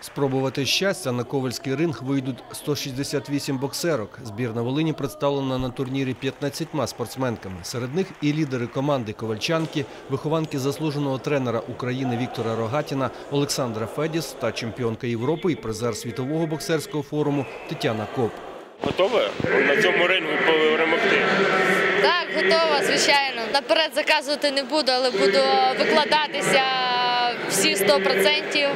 Спробувати щастя на ковальський ринг вийдуть 168 боксерок. Збірна Волині представлена на турнірі 15 спортсменками. Серед них і лідери команди ковальчанки, вихованки заслуженого тренера України Віктора Рогатіна, Олександра Федіс та чемпіонка Європи і призер світового боксерського форуму Тетяна Коп. Готова на цьому рингу перемогти? Так, готова, звичайно. Наперед заказувати не буду, але буду викладатися всі 100%.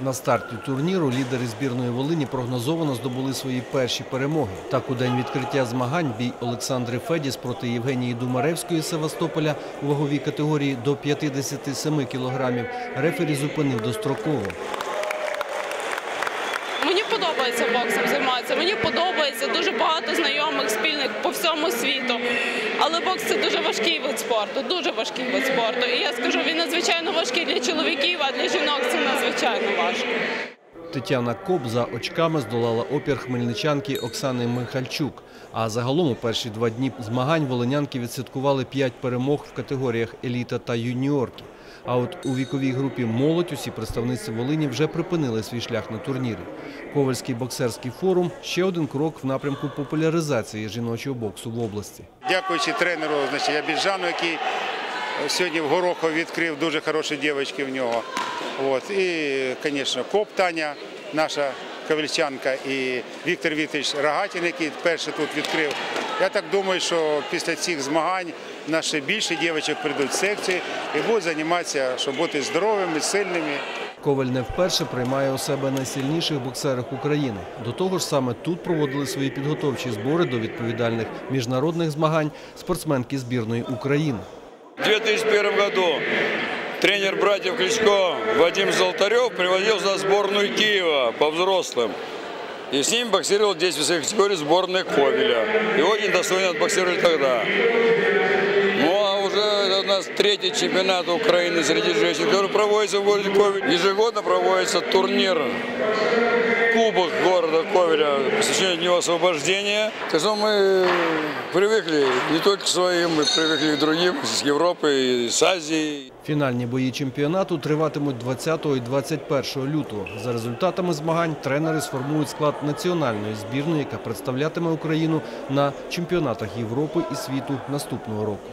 На старті турніру лідери збірної Волині прогнозовано здобули свої перші перемоги. Так, у день відкриття змагань бій Олександри Федіс проти Євгенії Думаревської Севастополя у ваговій категорії до 57 кілограмів рефері зупинив достроково. Мені подобається боксом займатися. Мені подобається дуже багато знайомих всьому світу. Але бокс це дуже важкий вид спорту, дуже важкий вид спорту. І я скажу, він надзвичайно важкий для чоловіків, а для жінок це надзвичайно важко. Тетяна Коп за очками здолала опір хмельничанки Оксани Михальчук. А загалом у перші два дні змагань волинянки відсвяткували п'ять перемог в категоріях еліта та юніорки. А от у віковій групі молодь усі представниці Волині вже припинили свій шлях на турнірі. Ковальський боксерський форум ще один крок в напрямку популяризації жіночого боксу в області. Дякуючи тренеру значить, Абіджану, який сьогодні в Горохові відкрив дуже хороші дівчатки в нього. От. І, звісно, Коп Таня, наша ковальчанка, і Віктор Вікторович Рогатін, який перший тут відкрив. Я так думаю, що після цих змагань наші більше дівчаток прийдуть в секції і будуть займатися, щоб бути здоровими, сильними. Коваль не вперше приймає у себе найсильніших боксерок України. До того ж, саме тут проводили свої підготовчі збори до відповідальних міжнародних змагань спортсменки збірної України. В 2001 году тренер братьев Кличко Вадим Золотарев приводил за сборную Киева по взрослым. И с ним боксировал здесь в весовой категории сборная Ковеля. И очень достойно отбоксировали тогда. Ну а уже у нас третий чемпионат Украины среди женщин, который проводится в городе Ковель. Ежегодно проводится турнир Кубок города Ковеля, посвященный Дню освобождения. Так что мы привыкли не только к своим, мы привыкли и к другим, с Европы, и с Азии. Фінальні бої чемпіонату триватимуть 20 і 21 лютого. За результатами змагань тренери сформують склад національної збірної, яка представлятиме Україну на чемпіонатах Європи і світу наступного року.